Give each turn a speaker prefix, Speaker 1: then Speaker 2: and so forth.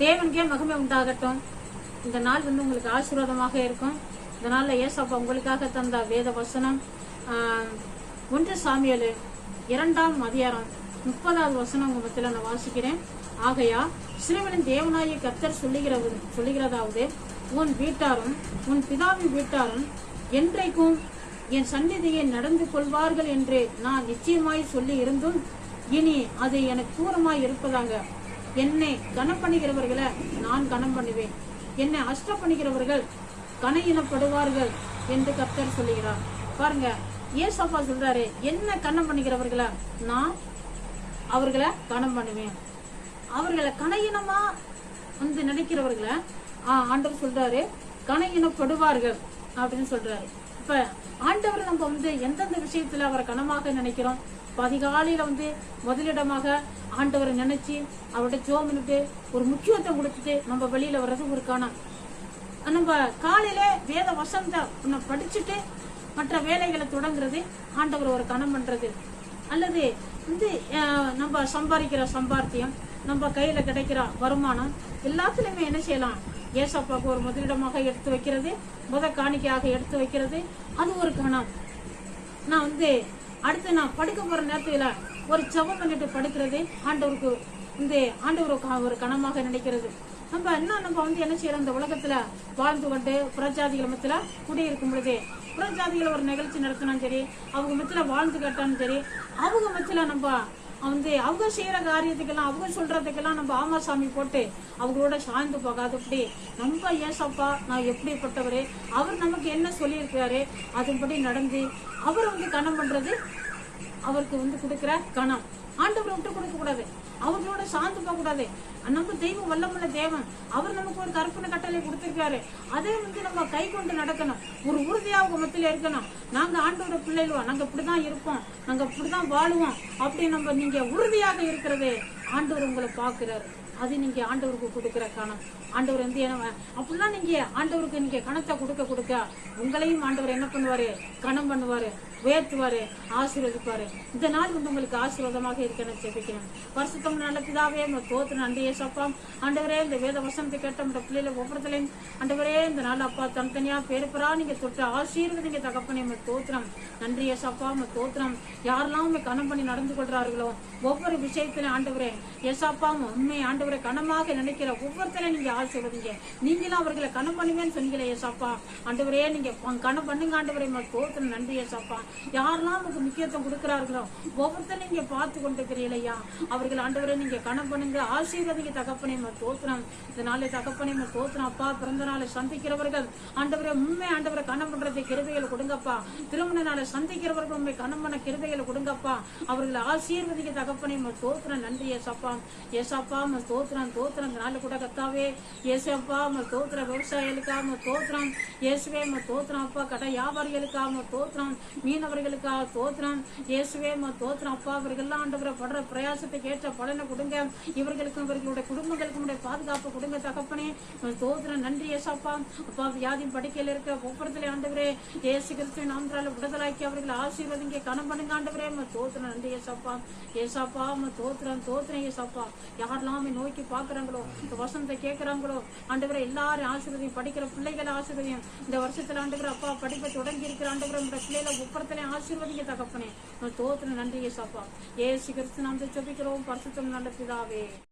Speaker 1: நாமத்துக்கே மகிமை உண்டாகட்டும். இந்த நாள் வந்து உங்களுக்கு ஆசீர்வாதமாக இருக்கும். இந்த நாளில் ஏசப்பா உங்களுக்காக தந்த வேத வசனம் ஒன்று சாமியல் இரண்டாம் அதிகாரம் முப்பதாவது வசனம் உங்க மத்தியில் நான் வாசிக்கிறேன். ஆகையா சிறுவனின் தேவனாய கத்தர் சொல்லுகிற சொல்லுகிறதாவது உன் வீட்டாரும் உன் பிதாவின் வீட்டாரும் என்றைக்கும் என் சந்நிதியை நடந்து கொள்வார்கள் என்று நான் நிச்சயமாய் சொல்லி இருந்தும் இனி அது எனக்கு தூரமாய் இருப்பதாங்க. என்னை கனம் பண்ணுகிறவர்களை நான் கனம் பண்ணுவேன். என்னை அஷ்ட பண்ணுகிறவர்கள் கனையினப்படுவார்கள் என்று கர்த்தர் சொல்லுகிறார். பாருங்க ஏசப்பா சொல்றாரு என்ன கனம் பண்ணுகிறவர்களை நான் அவர்களை கனம் பண்ணுவேன். அவர்களை கனையினமா வந்து நினைக்கிறவர்களை ஆ, ஆண்டவர் சொல்றாரு கனையினப்படுவார்கள் அப்படின்னு சொல்றாரு. இப்ப ஆண்டவர் நம்ம வந்து எந்தெந்த விஷயத்துல அவரை கனமாக நினைக்கிறோம்? இப்ப அதிகாலையில வந்து முதலிடமாக ஆண்டவரை நினைச்சு அவர்கிட்ட ஜோமினுட்டு ஒரு முக்கியத்துவம் கொடுத்துட்டு நம்ம வெளியில வர்றது ஒரு கணம் நம்ம காலையில வேத வசந்த நம்ம படிச்சுட்டு மற்ற வேலைகளை தொடங்குறது ஆண்டவர் ஒரு கணம் பண்றது. அல்லது வந்து அஹ், நம்ம சம்பாதிக்கிற சம்பாத்தியம் நம்ம கையில கிடைக்கிற வருமானம் எல்லாத்துலயுமே என்ன செய்யலாம்? ஏசப்பாவுக்கு ஒரு முதலிடமாக எடுத்து வைக்கிறது முத காணிக்கையாக எடுத்து வைக்கிறது. அது ஒரு கணம் நான் வந்து அடுத்து நான் படுக்க போகிற நேரத்தில் ஒரு செவம் பண்ணிட்டு படுக்கிறது ஆண்டவருக்கு இந்த ஆண்டவருக்கு ஒரு கணமாக நினைக்கிறது. நம்ம என்ன நம்ம வந்து என்ன செய்யறோம்? இந்த உலகத்துல வாழ்ந்து கொண்டு புறஜாதிகள் மத்தில குடியிருக்கும் பொழுது புறஜாதிகள் ஒரு நிகழ்ச்சி நடத்தினாலும் சரி அவங்க மத்தியில் வாழ்ந்து கேட்டாலும் சரி அவங்க மத்தியில் நம்ம வந்து அவங்க செய்யற காரியத்துக்கெல்லாம் அவங்க சொல்றதுக்கெல்லாம் நம்ம ஆமா சாமி போட்டு அவங்களோட சாய்ந்து போகாதபடி நம்ம ஏசப்பா நான் எப்படிப்பட்டவரு? அவர் நமக்கு என்ன சொல்லியிருக்கிறாரு? அதன்படி நடந்து அவர் வந்து கணம் பண்றது அவருக்கு வந்து கொடுக்குற கணம் ஆண்டவரை விட்டு கொடுக்க கூடாது. அவர்களோட சார்ந்து போக கூடாது தெய்வம் வல்லமுள்ள தேவன். அவர் நமக்கு ஒரு கற்பனை கட்டளை கொடுத்திருக்காரு. அதை வந்து நம்ம கை கொண்டு நடக்கணும். ஒரு உறுதியாக உங்க இருக்கணும். நாங்கள் ஆண்டோட பிள்ளைகளும் நாங்கள் இப்படிதான் இருப்போம். நாங்கள் இப்படிதான் வாழுவோம். அப்படி நம்ம நீங்க உறுதியாக இருக்கிறது ஆண்டவர் உங்களை பார்க்குறாரு. அது நீங்க ஆண்டவருக்கு கொடுக்குற கணம் ஆண்டவர் வந்து என்ன அப்படிலாம் நீங்க ஆண்டவருக்கு நீங்க கணத்தை கொடுக்க கொடுக்க உங்களையும் ஆண்டவர் என்ன பண்ணுவாரு? கணம் பண்ணுவாரு உயர்த்துவாரு ஆசீர்வதிப்பாரு. இந்த நாள் வந்து உங்களுக்கு ஆசீர்வாதமாக இருக்கேன்னு ஜெபிக்கிறேன். வருஷத்தம் நல்ல பிதாவே தோத்து நன்றி ஏசப்பா ஆண்டவரே இந்த வேத வசனத்தை கேட்ட நம்ம பிள்ளைல ஒவ்வொருத்தலையும் ஆண்டவரே இந்த நாள் அப்பா தனித்தனியா பேருப்பரா நீங்க தொட்டு ஆசீர்வதிங்க தகப்பனே நம்ம தோத்திரம் நன்றி சப்பா நம்ம தோத்திரம் யாரெல்லாம் கணம் பண்ணி நடந்து கொள்றார்களோ ஒவ்வொரு விஷயத்திலும் ஆண்டவரே ஏசப்பா உண்மை ஆண்டவர் கனமாக நினைக்கிற ஒவ்வொருத்தரையும் நீங்க ஆசீர்வதிங்க நீங்களும் அவர்களை கனம் பண்ணுவேன்னு சொன்னீங்களே ஏசப்பா. ஆண்டவரே நீங்க கனம் பண்ணுங்க ஆண்டவரே. உங்க தோத்திரம் நன்றி ஏசப்பா. யாரெல்லாம் உங்களுக்கு முக்கியத்துவம் கொடுக்குறார்களோ ஒவ்வொருத்தரும் நீங்க பார்த்து கொண்டிருக்கிறீங்களா அவர்கள் ஆண்டவரே நீங்க கனம் பண்ணுங்க. ஆசீர்வதிங்க தகப்பனே உங்க தோத்திரம் இந்த நாளை தகப்பனே உங்க தோத்திரம் அப்பா பிறந்த நாளை சந்திக்கிறவர்கள் ஆண்டவரை உண்மை ஆண்டவரை கனம் பண்றதை கிருபைகளை கொடுங்கப்பா. திருமண நாளை சந்திக்கிறவர்கள் உண்மை கனம் பண்ண கிருபைகளை கொடுங்கப்பா. அவர்களை ஆசீர்வதிக்க தகப்பனே உங்க தோத்திரம் நன்றி ஏசாப்பா. ஏசப்பா உங்க தோத்திரம் தோத்திரம். இந்த நாள் கூட கத்தாவே ஏசப்பா உங்க தோத்திர விவசாயிகளுக்கா உங்க தோத்திரம் இயேசுவே உங்க தோத்திரம் அப்பா. கடை வியாபாரிகளுக்காக உங்க தோத்திரம் மீனவர்களுக்காக தோத்திரம் இயேசுவே உங்க தோத்திரம் அப்பா. இவர்கள்லாம் ஆண்டவரை படுற பிரயாசத்தை கேட்ட பலனை கொடுங்க. இவர்களுக்கும் இவர்களுடைய குடும்பங்களுக்கும் பாதுகாப்பு கொடுங்க தகப்பனே. உங்க தோத்திரம் நன்றி ஏசப்பா அப்பா. வியாதி படுக்கையில் இருக்க ஒவ்வொருத்தலையும் ஆண்டவரே இயேசு கிறிஸ்து நாமத்தால விடுதலாக்கி அவர்களை ஆசீர்வதிங்க. கணம் பண்ணுங்க ஆண்டவரே. உங்க தோத்திரம் நன்றி ஏசப்பா ஏசப்பா உங்க தோத்திரம் தோத்திரம் ஏசப்பா யாரெல்லாம் நோய் நோக்கி பாக்குறாங்களோ இந்த வசனத்தை கேட்கறாங்களோ ஆண்டவரை எல்லாரும் ஆசீர்வதியும் படிக்கிற பிள்ளைகளை ஆசீர்வதியும். இந்த வருஷத்துல ஆண்டுகிற அப்பா படிப்பை தொடங்கி இருக்கிற ஆண்டுகிற உங்க பிள்ளைகளை ஒவ்வொருத்தலையும் ஆசீர்வதிங்க தகப்பனே. தோத்துல தோத்திரம் நன்றி ஏசப்பா ஏசு கிறிஸ்து நாம் ஜெபிக்கிறோம் பரிசுத்தம் நல்ல பிதாவே.